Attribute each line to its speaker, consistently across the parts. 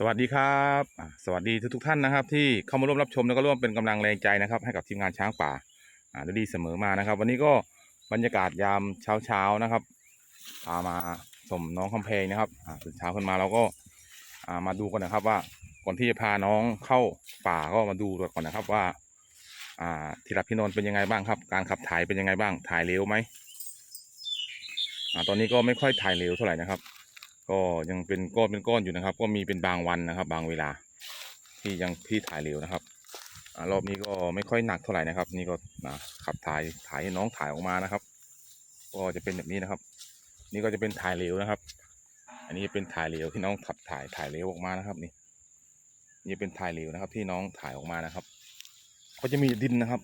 Speaker 1: สวัสดีครับ สวัสดีทุกทุกท่านนะครับ ที่เข้ามาร่วมรับชมแล้วก็ร่วมเป็นกำลังแรงใจนะครับ ให้กับทีมงานช้างป่าอ่าดีเสมอมานะครับ วันนี้ก็บรรยากาศยามเช้าเช้าๆนะครับพามาชมน้องคำเพลงนะครับตื่นเช้าขึ้นมาเราก็มาดูกันนะครับ ว่าก่อนที่จะพาน้องเข้าป่าก็มาดูก่อนนะครับว่าที่รับพี่นนท์เป็นยังไงบ้างครับ การขับถ่ายเป็นยังไงบ้างถ่ายเร็วไหมอตอนนี้ก็ไม่ค่อยถ่ายเร็วเท่าไหร่นะครับ ก็ยังเป็นก้อนเป็นก้อนอยู่นะครับ ก็มีเป็นบางวันนะครับ บางเวลา ที่ยังที่ถ่ายเร็วนะครับอรอบนี้ก็ไม่ค่อยหนักเท่าไหร่นะครับ นี่ก็อ่าขับถ่ายถ่ายให้น้องถ่ายออกมานะครับ ก็จะเป็นแบบนี้นะครับ นี่ก็จะเป็นถ่ายเร็วนะครับ อันนี้เป็นถ่ายเร็วที่น้องขับถ่ายถ่ายเร็วออกมานะครับ นี่นี่เป็นถ่ายเร็วนะครับ ที่น้องถ่ายออกมานะครับ ก็จะมีดินนะครับ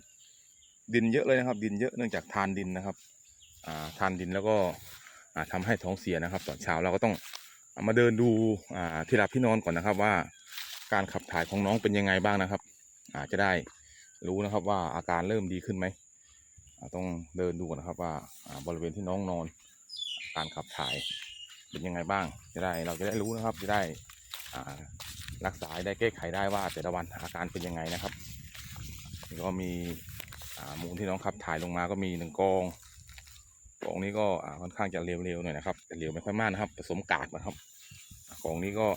Speaker 1: ดินเยอะเลยนะครับ ดินเยอะเนื่องจากทานดินนะครับ อ่าทานดินแล้วก็ อ่าทำให้ท้องเสียนะครับ ตอนเช้าเราก็ต้องอามาเดินดูที่หลับที่นอนก่อนนะครับว่าการขับถ่ายของน้องเป็นยังไงบ้างนะครับ อาจจะได้รู้นะครับว่าอาการเริ่มดีขึ้นไหมต้องเดินดูก่อนนะครับว่าบริเวณที่น้องนอน การขับถ่ายเป็นยังไงบ้าง จะได้เราจะได้รู้นะครับจะได้รักษาได้แก้ไขได้ว่าแต่ละวันอาการเป็นยังไงนะครับก็มีมูลที่น้องขับถ่ายลงมาก็มีหนึ่งกอง กองนี้ก็ค่อนข้างจะเร็วๆหน่อยนะครับแต่เร็วไม่ค่อยมากนะครับ ผสมกากนะครับอ่ากองนี้ก็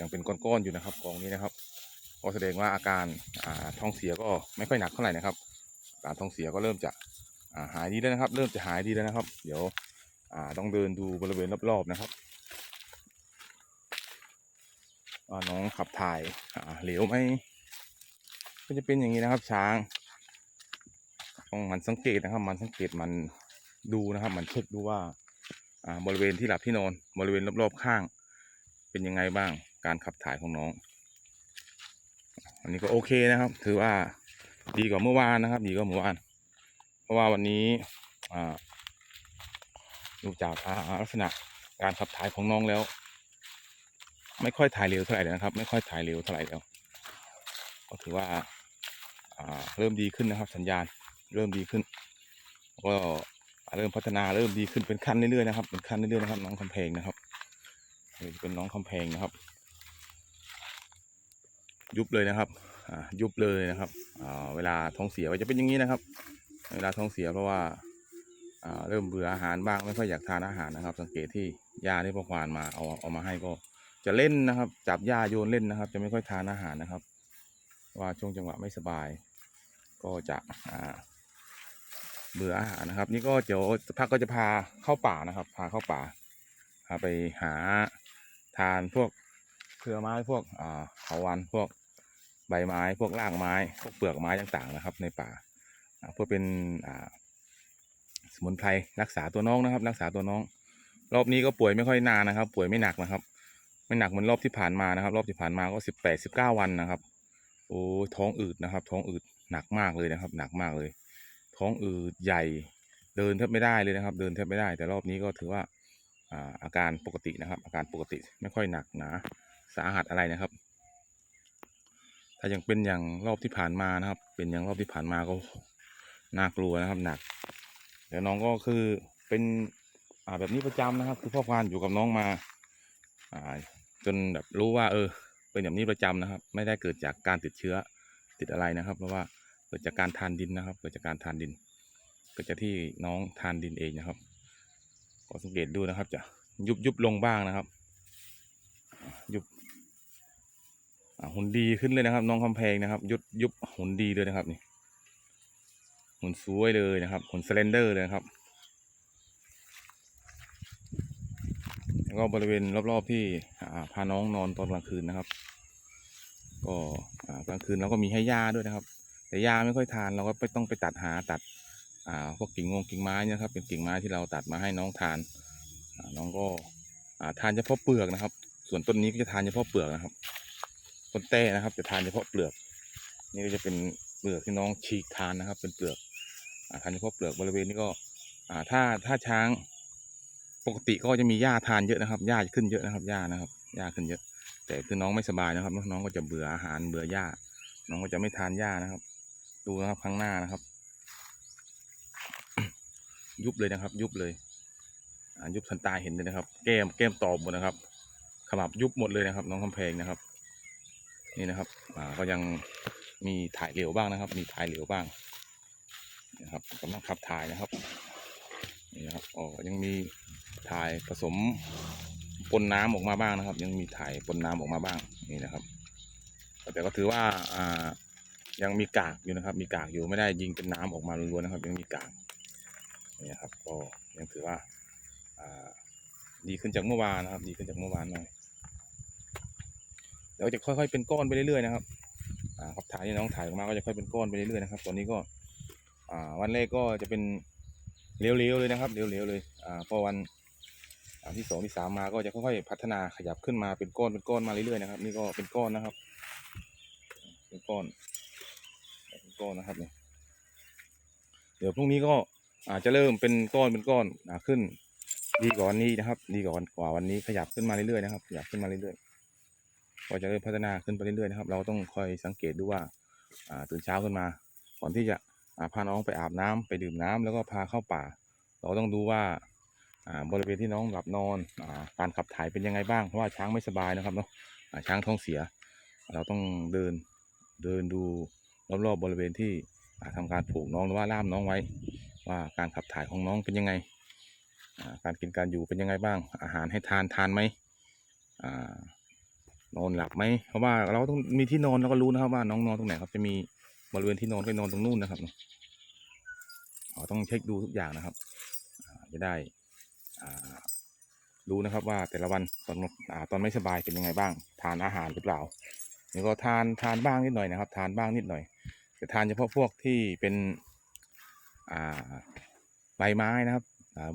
Speaker 1: ยังเป็นก้อนๆอยู่นะครับกองนี้นะครับก็แสดงว่าอาการอ่าท้องเสียก็ไม่ค่อยหนักเท่าไหร่นะครับอาการท้องเสียก็เริ่มจะาหายดีแล้วนะครับ เริ่มจะหายดีแล้วนะครับ เดี๋ยวต้องเดินดูบริเวณรอบๆนะครับน้องขับถ่ายเหลวไหมก็จะเป็นอย่างนี้นะครับช้าง ต้องมันสังเกตนะครับ มันสังเกตมันดูนะครับ มันเช็คดูว่าอ่าบริเวณที่หลับที่นอนบริเวณรอบๆข้าง เป็นยังไงบ้างการขับถ่ายของน้อง อันนี้ก็โอเคนะครับ ถือว่าดีกว่าเมื่อวานนะครับ ดีกว่าเมื่อวาน เพราะว่าวันนี้อ่าดูจากลักษณะการขับถ่ายของน้องแล้ว ไม่ค่อยถ่ายเร็วเท่าไหร่นะครับ ไม่ค่อยถ่ายเร็วเท่าไหร่แล้ว ก็ถือว่าเริ่มดีขึ้นนะครับ สัญญาณ เริ่มดีขึ้น ก็เริ่มพัฒนาเริ่มดีขึ้นเป็นขั้นเรื่อยๆนะครับเป็นขั้นเรื่อยๆนะครับ น้องคำเพลงนะครับนี่เป็นน้องคำเพลงนะครับ ยุบเลยนะครับอ่ายุบเลยนะครับเวลาท้องเสียก็จะเป็นอย่างนี้นะครับ เวลาท้องเสียเพราะว่าเริ่มเบื่ออาหารบ้างไม่ค่อยอยากทานอาหารนะครับ สังเกตที่ยาที่พ่อควานมาเอาเอามาให้ก็จะเล่นนะครับ จับยาโยนเล่นนะครับ จะไม่ค่อยทานอาหารนะครับ ว่าช่วงจังหวะไม่สบาย ก็จะอ่า เบื่ออาหารนะครับ นี่ก็เดี๋ยวพักก็จะพาเข้าป่านะครับ พาเข้าป่าพาไปหาทานพวกเครือไม้พวกอ่าเขาวันพวกใบไม้พวกรากไม้พวกเปลือกไม้ต่างๆนะครับ ในป่าอ่าเพื่อเป็นอ่าสมุนไพรรักษาตัวน้องนะครับ รักษาตัวน้อง รอบนี้ก็ป่วยไม่ค่อยนานนะครับ ป่วยไม่หนักนะครับ ไม่หนักเหมือนรอบที่ผ่านมานะครับ รอบที่ผ่านมาก็สิบแปดสิบเก้าวันนะครับ โอ้ท้องอืดนะครับ ท้องอืดหนักมากเลยนะครับ หนักมากเลย ท้องอืดใหญ่เดินแทบไม่ได้เลยนะครับ เดินแทบไม่ได้ แต่รอบนี้ก็ถือว่าอาการปกตินะครับ อาการปกติไม่ค่อยหนักหนาสาหัสอะไรนะครับ ถ้ายังเป็นอย่างรอบที่ผ่านมานะครับ เป็นอย่างรอบที่ผ่านมาก็น่ากลัวนะครับหนักเดี๋ยวน้องก็คือเป็นแบบนี้ประจำนะครับ คือพ่อควานอยู่กับน้องมาจนแบบรู้ว่า เออ เป็นแบบนี้ประจำนะครับ ไม่ได้เกิดจากการติดเชื้อติดอะไรนะครับ เพราะว่า กิดจากการทานดินนะครับ เกิดจากการทานดิน เกิดจากที่น้องทานดินเองนะครับ ก็สังเกตดูนะครับ จะยุบยุบลงบ้างนะครับ ยุบหุ่นดีขึ้นเลยนะครับ น้องคำแพงนะครับ ยุบยุบหุ่นดีเลยนะครับนี่หุ่นสวยเลยนะครับหุ่นสเลนเดอร์เลยครับแล้วก็บริเวณรอบๆที่พาน้องนอนตอนกลางคืนนะครับ ก็กลางคืนเราก็มีให้ยาด้วยนะครับ แต่ยาไม่ค่อยทานเราก็ไปต้องไปตัดหาตัดอ่าพวกกิ่งงงกิ่งไม้เนะครับ เป็นกิ่งไม้ที่เราตัดมาให้น้องทานน้องก็อ่าทานเฉพาะเปลือกนะครับ ส่วนต้นนี้ก็จะทานเฉพาะเปลือกนะครับ ต้นแต้นะครับ จะทานเฉพาะเปลือก นี่ก็จะเป็นเปลือกที่น้องฉีกทานนะครับ เป็นเปลือกอทานเฉพาะเปลือกบริเวณนี้ก็อ่าถ้าถ้าช้างปกติก็จะมีหญ้าทานเยอะนะครับหญ้าจะขึ้นเยอะนะครับหญ้านะครับหญ้าขึ้นเยอะ แต่คือน้องไม่สบายนะครับ น้องก็จะเบื่ออาหารเบื่อหญ้า น้องก็จะไม่ทานหญ้านะครับ ดูนะครับข้างหน้านะครับ ยุบเลยนะครับ ยุบเลยอ่ายุบทันตาเห็นเลยนะครับ แก้มแก้มตอบหมดนะครับคมับยุบหมดเลยนะครับ น้องคำแพงนะครับ นี่นะครับ อ่าก็ยังมีถ่ายเหลวบ้างนะครับ มีถ่ายเหลวบ้างนะครับกำลังขับถ่ายนะครับนี่นะครับอ๋อยังมีถ่ายผสมปนน้ำออกมาบ้างนะครับ ยังมีถ่ายปนน้ำออกมาบ้างนี่นะครับ แต่ก็ถือว่าอ่า ยังมีกากอยู่นะครับ มีกากอยู่ไม่ได้ยิงเป็นน้ำออกมาล้วนๆนะครับ ยังมีกากนี่ครับก็ยังถือว่าดีขึ้นจากเมื่อวานนะครับ ดีขึ้นจากเมื่อวานหน่อยเดี๋ยวจะค่อยๆเป็นก้อนไปเรื่อยๆนะครับอ่าขับถ่ายที่น้องถ่ายออกมาก็จะค่อยเป็นก้อนไปเรื่อยๆนะครับตอนนี้ก็อ่าวันแรกก็จะเป็นเลี้ยวๆเลยนะครับเลี้ยวๆเลยอ่าพอวันที่สองที่สามมาก็จะค่อยๆพัฒนาขยับขึ้นมาเป็นก้อนเป็นก้อนมาเรื่อยๆนะครับ นี่ก็เป็นก้อนนะครับ เป็นก้อน ก้อนนะครับเนี่ยเดี๋ยวพรุ่งนี้ก็อาจจะเริ่มเป็นก้อนเป็นก้อนอ่าขึ้น ดีกว่าวันนี้นะครับ ดีกว่าวันกว่าวันนี้ขยับขึ้นมาเรื่อยๆนะครับขยับขึ้นมาเรื่อยๆก็จะเริ่มพัฒนาขึ้นไปเรื่อยๆนะครับ เราต้องคอยสังเกตดูว่าอ่าตื่นเช้าขึ้นมาก่อนที่จะาพาน้องไปอาบน้ำไปดื่มน้ำแล้วก็พาเข้าป่า เราต้องดูว่าบริเวณที่น้องหลับนอนอการขับถ่ายเป็นยังไงบ้างเพราะว่าช้างไม่สบายนะครับเนาะช้างท้องเสีย เราต้องเดินเดินดู รอบๆบริเวณที่อ่าทำการผูกน้องหรือว่าล่ามน้องไว้ ว่าการขับถ่ายของน้องเป็นยังไง การกินการอยู่เป็นยังไงบ้าง อาหารให้ทานทานไหมอนอนหลับไหมเพราะว่าเราต้องมีที่นอนเราก็รู้นะครับว่าน้องนอนตรงไหนครับจะมีบริเวณที่นอนก็นอนตรงนู้นนะครับต้องเช็คดูทุกอย่างนะครับจะได้รู้นะครับว่าแต่ละวันตอนอตอนไม่สบายเป็นยังไงบ้าง ทานอาหารหรือเปล่านี่ก็ทานทานบ้างนิดหน่อยนะครับ ทานบ้างนิดหน่อย แต่ทานเฉพาะพวกที่เป็นใบไม้นะครับ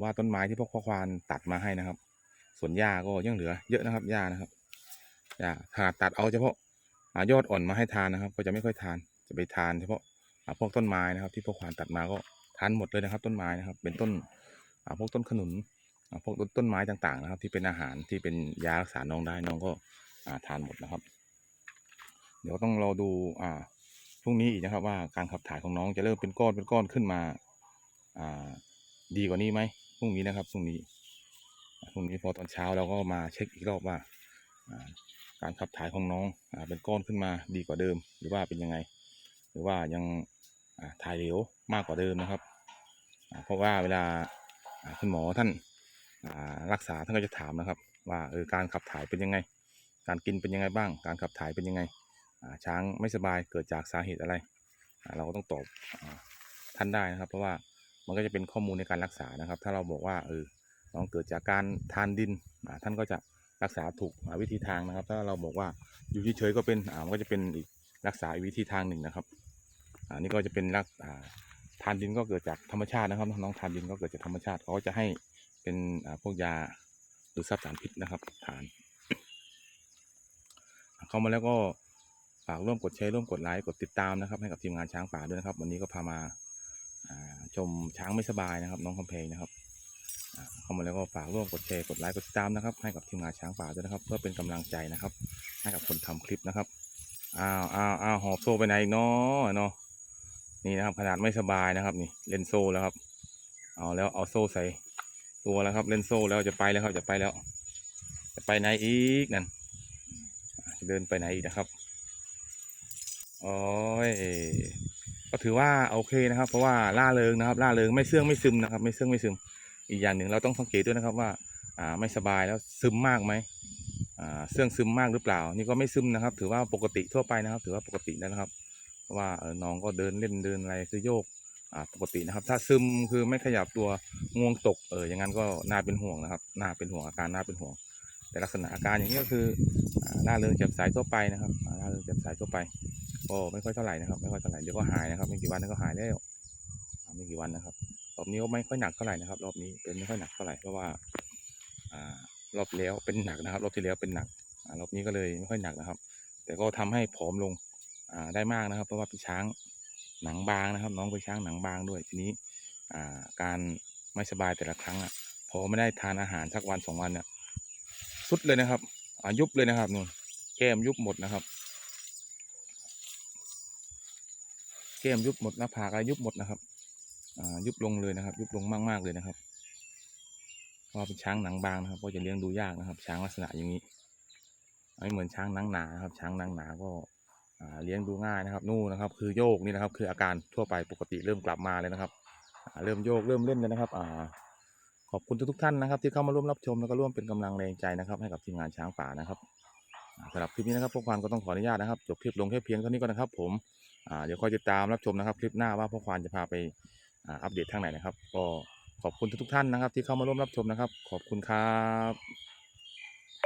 Speaker 1: ว่าต้นไม้ที่พวกข้อควานตัดมาให้นะครับ ส่วนหญ้าก็ยังเหลือ เยอะนะครับหญ้านะครับหญ้าถ้าตัดเอาเฉพาะอายอดอ่อนมาให้ทานนะครับ ก็จะไม่ค่อยทานจะไปทานเฉพาะพวกต้นไม้นะครับ ที่พวกควานตัดมาก็ทานหมดเลยนะครับ ต้นไม้นะครับ เป็นต้นพวกต้นขนุนพวกต้นต้นไม้ต่างๆนะครับ ที่เป็นอาหารที่เป็นยารักษาน้องได้น้องก็ทานหมดนะครับ เดี๋ยวต้องรอดูอ่า พรุ่งนี้อีกนะครับว่าการขับถ่ายของน้องจะเริ่มเป็นก้อนเป็นก้อนขึ้นมาอ่าดีกว่านี้ไหมพรุ่งนี้นะครับพรุ่งนี้พรุ่งนี้พอตอนเช้าเราก็มาเช็คอีกรอบว่าการขับถ่ายของน้องอาเป็นก้อนขึ้นมาดีกว่าเดิม หรือว่าเป็นยังไง หรือว่ายังถ่ายเหลวมากกว่าเดิมนะครับ เพราะว่าเวลาคุณหมอท่านรักษาท่านก็จะถามนะครับ ว่าเออการขับถ่ายเป็นยังไง การกินเป็นยังไงบ้าง การขับถ่ายเป็นยังไง ช้างไม่สบายเกิดจากสาเหตุอะไร เราก็ต้องตอบอท่านได้นะครับ เพราะว่ามันก็จะเป็นข้อมูลในการรักษานะครับ ถ้าเราบอกว่าเออน้องเกิดจากการทานดินท่านก็จะรักษาถูกวิธีทางนะครับ ถ้าเราบอกว่าอยู่เฉยๆก็เป็นมันก็จะเป็นอีกรักษาวิธีทางหนึ่งนะครับอ่านี่ก็จะเป็นรักทานดินก็เกิดจากธรรมชาตินะครับ น้องทานดินก็เกิดจากธรรมชาติเขาจะให้เป็นพวกยาหรือซับสารพิษนะครับทาน เข้ามาแล้วก็ ฝากร่วมกดแชร์ร่วมกดไลค์กดติดตามนะครับให้กับทีมงานช้างป่าด้วยนะครับ วันนี้ก็พามาชมช้างไม่สบายนะครับ น้องคำเพลงนะครับเข้ามาแล้วก็ฝากร่วมกดแชร์กดไลค์กดติดตามนะครับ ให้กับทีมงานช้างป่าด้วยนะครับ เพื่อเป็นกำลังใจนะครับ ให้กับคนทำคลิปนะครับอ้าวอ้าวอ้าวหอบโซ่ไปไหนเนาะเนาะนี่นะครับขนาดไม่สบายนะครับ นี่เล่นโซ่แล้วครับ เอาแล้วเอาโซ่ใส่ตัวแล้วครับ เล่นโซ่แล้วจะไปแล้วครับจะไปแล้ว จะไปไหนอีกนั่นจะเดินไปไหนอีกนะครับ โอ้ยก็ถือว่าโอเคนะครับ เพราะว่าล่าเริงนะครับ ล่าเริงไม่เสื่องไม่ซึมนะครับ ไม่เสื่องไม่ซึม อีกอย่างหนึ่งเราต้องสังเกตด้วยนะครับว่า อ่าไม่สบายแล้วซึมมากไหมอ่าเสื่องซึมมากหรือเปล่า นี่ก็ไม่ซึมนะครับ ถือว่าปกติทั่วไปนะครับ ถือว่าปกตินะครับว่าเออน้องก็เดินเล่นเดินอะไรคือโยกอ่าปกตินะครับ ถ้าซึมคือไม่ขยับตัวงวงตกเอออย่างนั้นก็น่าเป็นห่วงนะครับน่าเป็นห่วงอาการน่าเป็นห่วง แต่ลักษณะอาการอย่างนี้ก็คืออ่าล่าเริงแจ่มใสทั่วไปนะครับล่าเริงแจ่มใสทั่วไป ก็ไม่ค่อยเท่าไหร่นะครับ ไม่ค่อยเท่าไหร่เดี๋ยวก็หายนะครับไม่กี่วันนั้นก็หายแล้วไม่กี่วันนะครับรอบนี้ก็ไม่ค่อยหนักเท่าไหร่นะครับ รอบนี้เป็นไม่ค่อยหนักเท่าไหร่เพราะว่า อ่ารอบแล้วเป็นหนักนะครับ รอบที่แล้วเป็นหนักอ่ารอบนี้ก็เลยไม่ค่อยหนักนะครับ แต่ก็ทำให้ผอมลงอ่าได้มากนะครับ เพราะว่าเป็นช้างหนังบางนะครับ น้องเป็นช้างหนังบางด้วยทีนี้อ่าการไม่สบายแต่ละครั้งอะพอไม่ได้ทานอาหารสักวันสองวันเนี่ยสุดเลยนะครับอ่ายุบเลยนะครับนู่นแก้มยุบหมดนะครับ แก้มยุบหมดหน้าผากอะไรยุบหมดนะครับยุบลงเลยนะครับ ยุบลงมากๆเลยนะครับเพราะเป็นช้างหนังบางนะครับก็จะเลี้ยงดูยากนะครับ ช้างลักษณะอย่างนี้ไม่เหมือนช้างหนังหนาครับ ช้างหนังหนาก็เลี้ยงดูง่ายนะครับ นู่นนะครับ คือโยกนี่นะครับ คืออาการทั่วไปปกติเริ่มกลับมาเลยนะครับเริ่มโยกเริ่มเล่นแล้วนะครับขอบคุณทุกๆท่านนะครับ ที่เข้ามาร่วมรับชมแล้วก็ร่วมเป็นกำลังแรงใจนะครับ ให้กับทีมงานช้างป่านะครับสำหรับคลิปนี้นะครับพวกควานก็ต้องขออนุญาตนะครับจบคลิปลงแค่เพียงเท่านี้ก่อนนะครับ ผม อ่าเดี๋ยวคอยติดตามรับชมนะครับ คลิปหน้าว่าพ่อควานจะพาไปอ่าอัปเดตทางไหนนะครับ ก็ขอบคุณทุกๆท่านนะครับ ที่เข้ามาร่วมรับชมนะครับ ขอบคุณครับ